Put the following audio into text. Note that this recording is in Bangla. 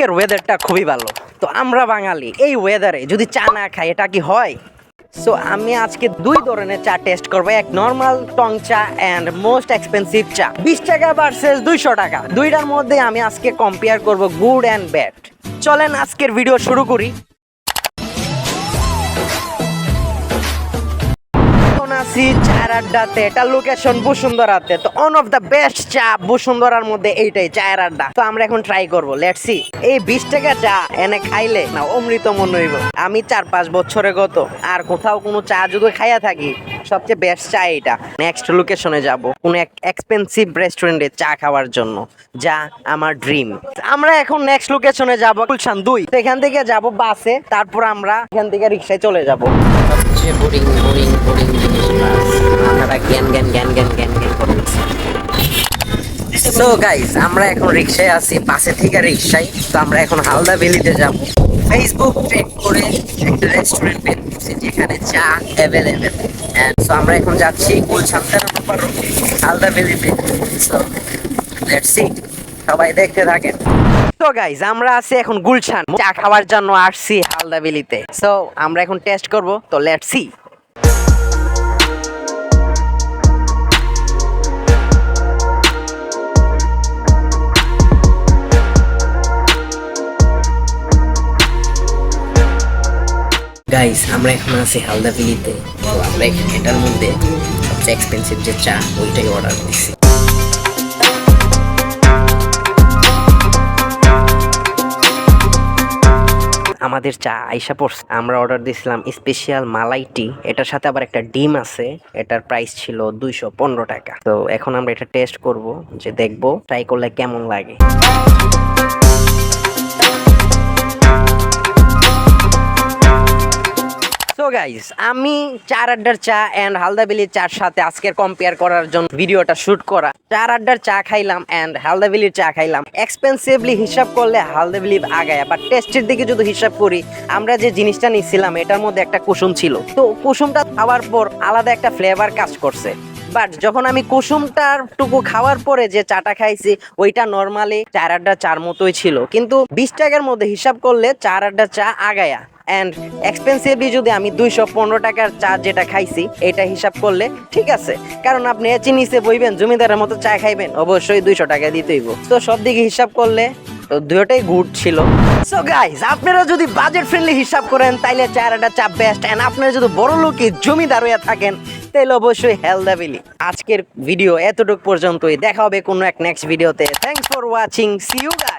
আজকের ওয়েদারটা খুবই ভালো। তো আমরা বাঙালি, এই ওয়েদারে যদি চা না খাই, এটা কি হয়? সো আমি আজকে দুই ধরনের চা টেস্ট করব, এক নর্মাল টং চা অ্যান্ড মোস্ট এক্সপেন্সিভ চা। বিশ টাকা ভার্সেস দুইশো টাকা। দুইটার মধ্যে আমি আজকে কম্পেয়ার করব গুড অ্যান্ড ব্যাড চলেন আজকের ভিডিও শুরু করি। আছি চায়ের আড্ডাতে এটা লোকেশন বসুন্ধরাতে। তো অন অফ দ্য বেস্ট চা বসুন্ধরার মধ্যে এইটাই চায়ের আড্ডা তো আমরা এখন ট্রাই করব লেটস সি এই বিশ টাকা চা এনে খাইলে না অমৃত মনে হইব। আমি চার পাঁচ বছরে গত, আর কোথাও কোনো চা যদি খাইয়া থাকি সবচেয়ে বেস্ট চা এটা। নেক্সট লোকেশনে যাব কোন এক এক্সপেন্সিভ রেস্টুরেন্টে চা খাওয়ার জন্য যা আমার ড্রিম আমরা এখন নেক্সট লোকেশনে যাব গুলশান দুই। এখান থেকে যাব বাসে তারপর আমরা এখান থেকে রিক্সায় চলে যাব। সবচেয়ে বোরিং বোরিং বোরিং জিনিস আপনারা জ্ঞান জ্ঞান জ্ঞান জ্ঞান জ্ঞান জ্ঞান করতেছে সো গাইস আমরা এখন রিক্সায় আছি বাসে থেকে রিক্সায়। তো আমরা এখন হালদা ভ্যালিতে যাব। ফেসবুক ট্রেক করে একটা রেস্টুরেন্ট বের করছি যেখানে চা অ্যাভেলেবেল সো আমরা এখন যাচ্ছি গুলছান্তার উপর আলদা ভ্যালিতে সো লেটস সি সবাই দেখতে থাকেন। তো গাইজ আমরা আছি এখন গুলশান। চা খাওয়ার জন্য আসছি হালদা ভ্যালিতে সো আমরা এখন টেস্ট করব। তো লেটস সি গাইস আমরা এখন আছি হালদা ভ্যালিতে তো আমরা এটার মধ্যে সবচেয়ে এক্সপেন্সিভ যে চা, ওইটাই অর্ডার দিচ্ছি আমাদের চা আইসা পড়ছে। আমরা অর্ডার দিয়েছিলাম স্পেশাল মালাই টি। এটার সাথে আবার একটা ডিম আছে। এটার প্রাইস ছিল দুইশো পনেরো টাকা। তো এখন আমরা এটা টেস্ট করব, যে দেখব ট্রাই করলে কেমন লাগে। গাইস আমি চার আড্ডার চা এন্ড হালদাবিলির চার সাথে আজকের কম্পেয়ার করার জন্য ভিডিওটা শুট করা। চার আড্ডার চা খাইলাম এন্ড হালদাবিলির চা খাইলাম। এক্সপেন্সিভলি হিসাব করলে হালদাবিলি আগায় বাট টেস্টের দিকে যদি হিসাব করি, আমরা যে জিনিসটা নিচ্ছিলাম এটার মধ্যে একটা কুসুম ছিল। তো কুসুমটা খাওয়ার পর আলাদা একটা ফ্লেভার কাজ করছে। বাট যখন আমি কুসুমটার টুকু খাওয়ার পরে যে চাটা খাইছি, ওইটা নর্মালি চার আড্ডা চার মতোই ছিল। কিন্তু বিশ টাকার মধ্যে হিসাব করলে চার আড্ডা চা আগায়া। অ্যান্ড এক্সপেন্সিভলি যদি আমি দুইশো পনেরো টাকার চা যেটা খাইছি, এটা হিসাব করলে ঠিক আছে। কারণ আপনি চিনিসে বইবেন, জমিদারের মতো চা খাইবেন, অবশ্যই দুইশো টাকা দিতেইব তো সব দিকে হিসাব করলে দুটোই গুড ছিল। সো গাইস আপনারা যদি বাজেট ফ্রেন্ডলি হিসাব করেন, তাইলে চারাটা চা বেস্ট এন্ড আপনারা যদি বড় লোকে জমিদার হয়ে থাকেন তাহলে অবশ্যই হেলদাবিলি আজকের ভিডিও এতটুকু পর্যন্তই। দেখা হবে কোনো এক নেক্সট ভিডিওতে thanks for watching see you guys